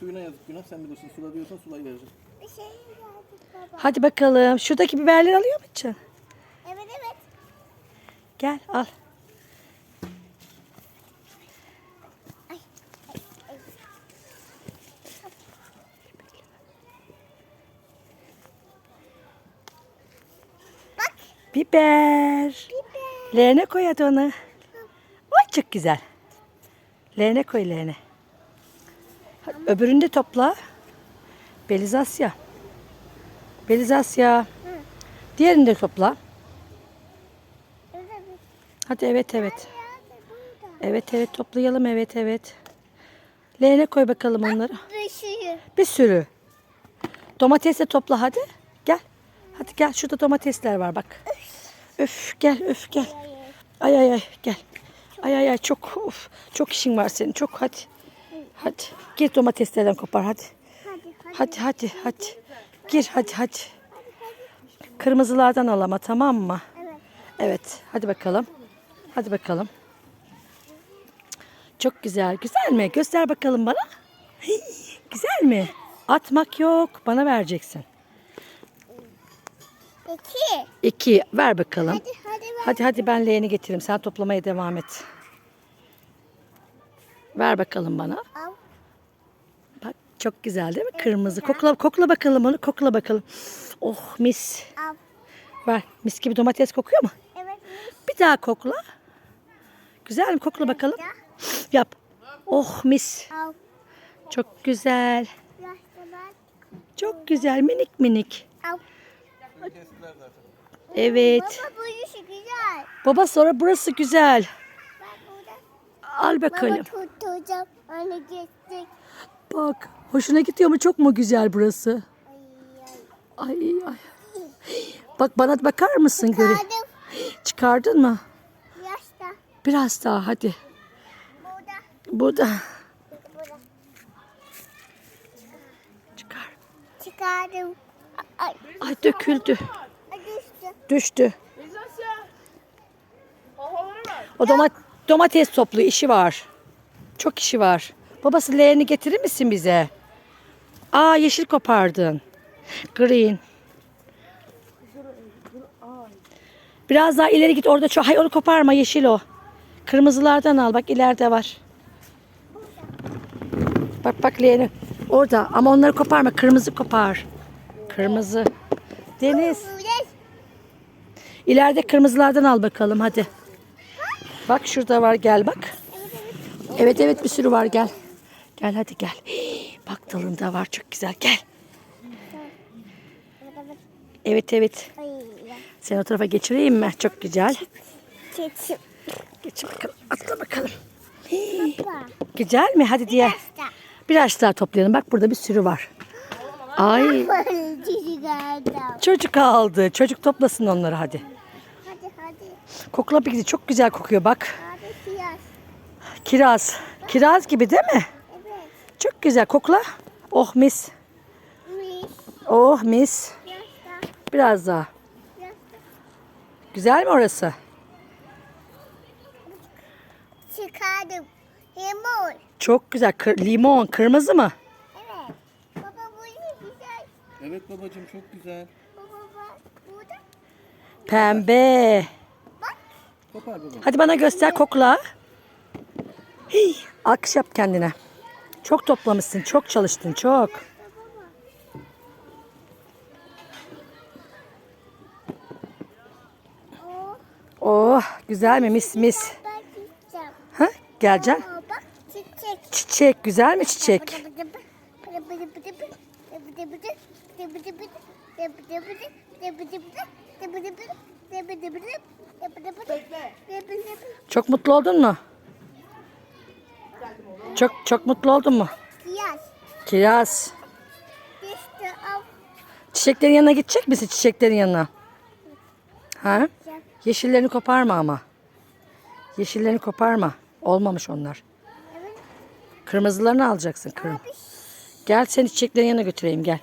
Suyuna yazık günah sen bilirsin. Sula diyorsan sulayı verecek. Bir şey geldi baba. Hadi bakalım. Şuradaki biberleri alıyor musun? Evet evet. Gel al. Bak. Biber. Biber. Leğene koy hadi onu. Oy çok güzel. Leğene koy leğene. Öbürünü de topla. Belizasya. Belizasya. Diğerini de topla. Evet. Hadi evet evet. Evet evet toplayalım evet evet. Leğene koy bakalım onları. Bir şey. Bir sürü. Domates de topla hadi. Gel. Hadi gel şurada domatesler var bak. Öf gel öf gel. Ay ay ay gel. Ay ay ay çok of, çok işin var senin çok hadi. Hadi gir domateslerden kopar hadi. Hadi hadi. Hadi hadi hadi. Gir hadi hadi. Kırmızılardan al ama tamam mı? Evet. Evet hadi bakalım. Hadi bakalım. Çok güzel. Güzel mi? Göster bakalım bana. Hii, Güzel mi? Atmak yok. Bana vereceksin. İki. İki. Ver bakalım. Hadi hadi. Hadi hadi ben leğeni getireyim. Sen toplamaya devam et. Ver bakalım bana. Al. Bak çok güzel değil mi? Kırmızı. Kokla, kokla bakalım onu. Kokla bakalım. Oh mis. Al. Ver. Mis gibi domates kokuyor mu? Evet. Bir daha kokla. Güzel mi? Kokla bakalım. Yap. Oh mis. Al. Çok güzel. Çok güzel. Minik minik. Al. Evet. Baba bu işi güzel. Baba sonra burası güzel. Al bakalım. Baba tutacağım. Anne geçtik. Bak. Hoşuna gidiyor mu? Çok mu güzel burası? Ay ay. Ay ay. Bak bana bakar mısın göre? Kaldım. Çıkardın mı? Yaşta. Biraz daha hadi. Burada. Burada. Burada. Çıkar. Çıkardım. Ay. Ay döküldü. Ay düştü. Düştü. O doma- domates topluyor. işi var. Çok işi var. Babası leğeni getirir misin bize? Aa yeşil kopardın. Green. Biraz daha ileri git orada çok. Hayır onu koparma yeşil o. Kırmızılardan al bak ileride var. Bak bak leğeni. Orada ama onları koparma kırmızı kopar. Kırmızı. Deniz. İleride kırmızılardan al bakalım hadi. Bak şurada var gel bak. Evet evet bir sürü var gel. Gel hadi gel. Hii, Bak dalında var çok güzel gel. Evet evet. Ay. Sen o tarafa geçireyim mi? Çok güzel. Keçim. Geç bakalım atla bakalım. Güzel mi? Hadi. Yaşta. Biraz daha toplayalım. Bak burada bir sürü var. Ay çocuk aldı. Çocuk toplasın onları hadi. Kokla bir çok güzel kokuyor bak. Abi siyah. Kiraz. Kiraz gibi değil mi? Evet. Çok güzel kokla. Oh mis. Mis. Oh mis. Biraz daha. Güzel mi orası? Çıkardım. Limon. Çok güzel. Kır- limon. Kırmızı mı? Evet. Baba bu ne güzel. Evet babacığım çok güzel. Baba bak burada. Pembe. Hadi bana göster kokla. Hii, alkış yap kendine. Çok toplamışsın. Çok çalıştın. Çok. Oh. Güzel mi? Mis mis. Ha? Bak çiçek. Çiçek. Güzel mi çiçek? Çok mutlu oldun mu? Çok çok mutlu oldun mu? Kiraz. Çiçeklerin yanına gidecek misin çiçeklerin yanına? Ha? Yeşillerini koparma ama. Yeşillerini koparma. Olmamış onlar. Kırmızılarını alacaksın. Kırm. Gel seni çiçeklerin yanına götüreyim gel.